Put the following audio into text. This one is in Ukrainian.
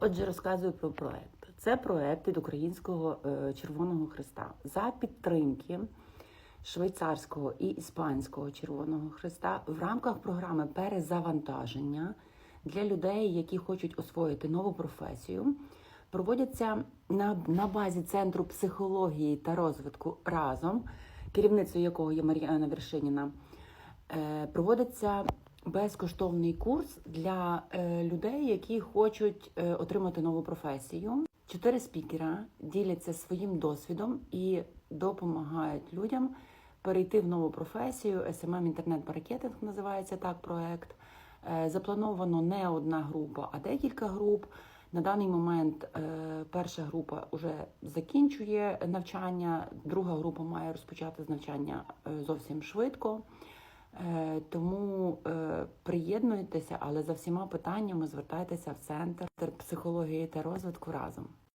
Отже, розказую про проект. Це проект від Українського е, Червоного Христа за підтримки швейцарського і іспанського Червоного Христа в рамках програми перезавантаження для людей, які хочуть освоїти нову професію. Проводяться на, на базі центру психології та розвитку разом, керівницею якого є Мар'яна Вершиніна. Е, проводиться безкоштовний курс для е, людей, які хочуть е, отримати нову професію. Чотири спікера діляться своїм досвідом і допомагають людям перейти в нову професію. SMM інтернет-маркетинг називається так проект. Е, Заплановано не одна група, а декілька груп. На даний момент перша група вже закінчує навчання, друга група має розпочати з навчання зовсім швидко. Тому приєднуйтеся, але за всіма питаннями звертайтеся в центр психології та розвитку разом.